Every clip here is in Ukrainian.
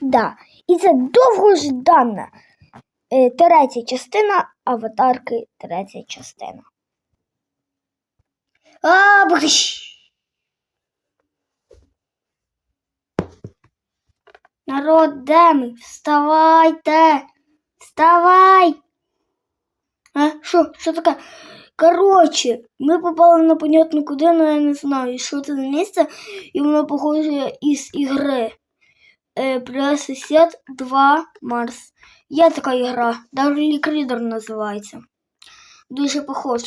Да. І це довгождана е, третя частина аватарки, третя частина. А, бгщ! Народ, де ми? Вставайте! Вставай! А, що? Що таке? Коротше, ми попали на понятно куди, але я не знаю, що це за місце, і воно похоже із ігри. Е, Пресет 2 Марс. Є така ігра, Dark Reader називається. Дуже похоже.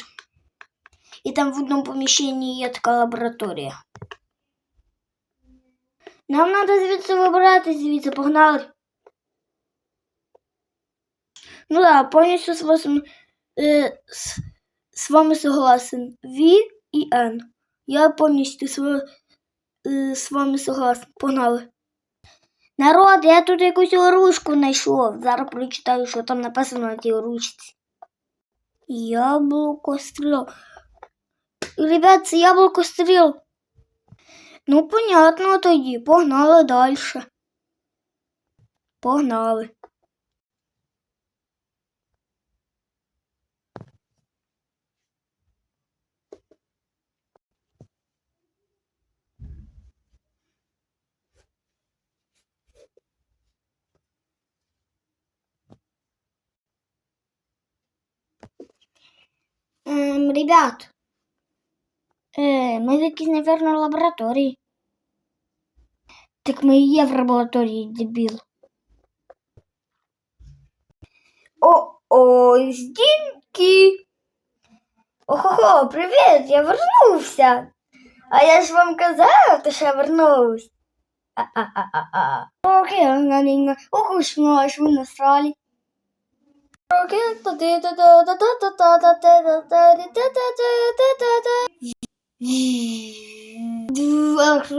І там в одному поміщенні є така лабораторія. Нам треба звідси вибиратися, звідси погнали. Ну да, повністю з, вас, е, з, з вами согласен. V і N. Я повністю з, е, з вами согласен. Погнали. Народ, я тут якусь оружку знайшов. Зараз прочитаю, що там написано на тій оружці. Яблуко стріл. Ребят, це яблуко стріл. Ну, понятно тоді. Погнали далі. Погнали. Ем, ребят, е, ми в якійсь, напевно, лабораторії. Так ми і є в лабораторії, дебіл. О-о, здінки. Охо-хо, привіт, я вернувся. А я ж вам казав, то що я вернусь. А-а-а-а-а. Окей, на ній, ох, уж ми аж ви насрали. Окей,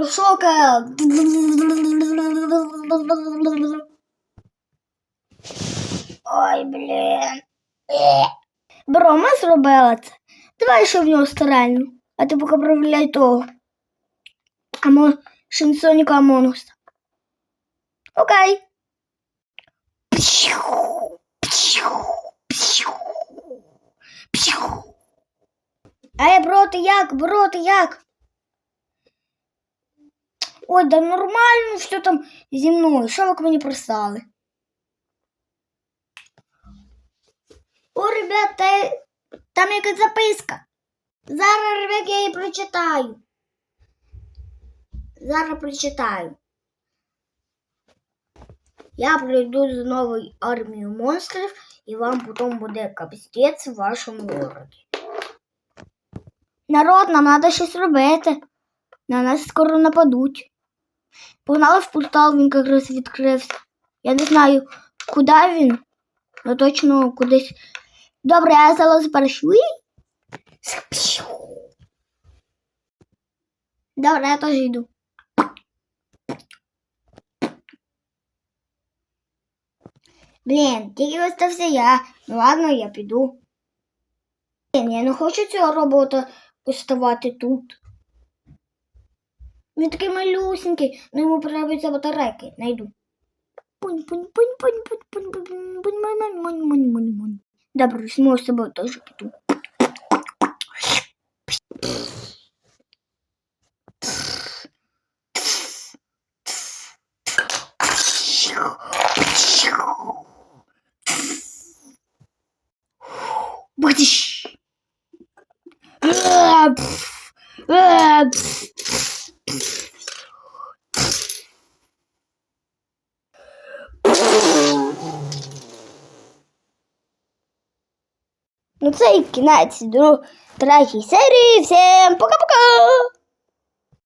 Шока. Ой, блін. Бро, ми зробили це. Давай ще в нього старельну. А ти поки проявляй того. Амо Шинсоніка Амонуса. Окей. Пшу, Ей, бро, ти як? Бро, ти як? Ой, да нормально, що там зі мною? Що ви к мені пристали? О, ребята, там якась записка. Зараз, ребят, я її прочитаю. Зараз прочитаю. Я прийду з новою армією монстрів, і вам потім буде капстець в вашому городі. Народ, нам треба щось робити. На нас скоро нападуть. Погнали в портал, він якраз відкрився. Я не знаю, куди він, але точно кудись. Добре, я залазу перший. Добре, я теж йду. Блін, тільки остався я. Ну ладно, я піду. Блін, я не хочу цього робота оставати тут. Він такий малюсенький, ну йому подобаються батарейки. Найду. Добре, візьму з собою теж піду. Пшшш. Бадиш! Э, э, ну це і кінець другої третій серії. Всім пока-пока!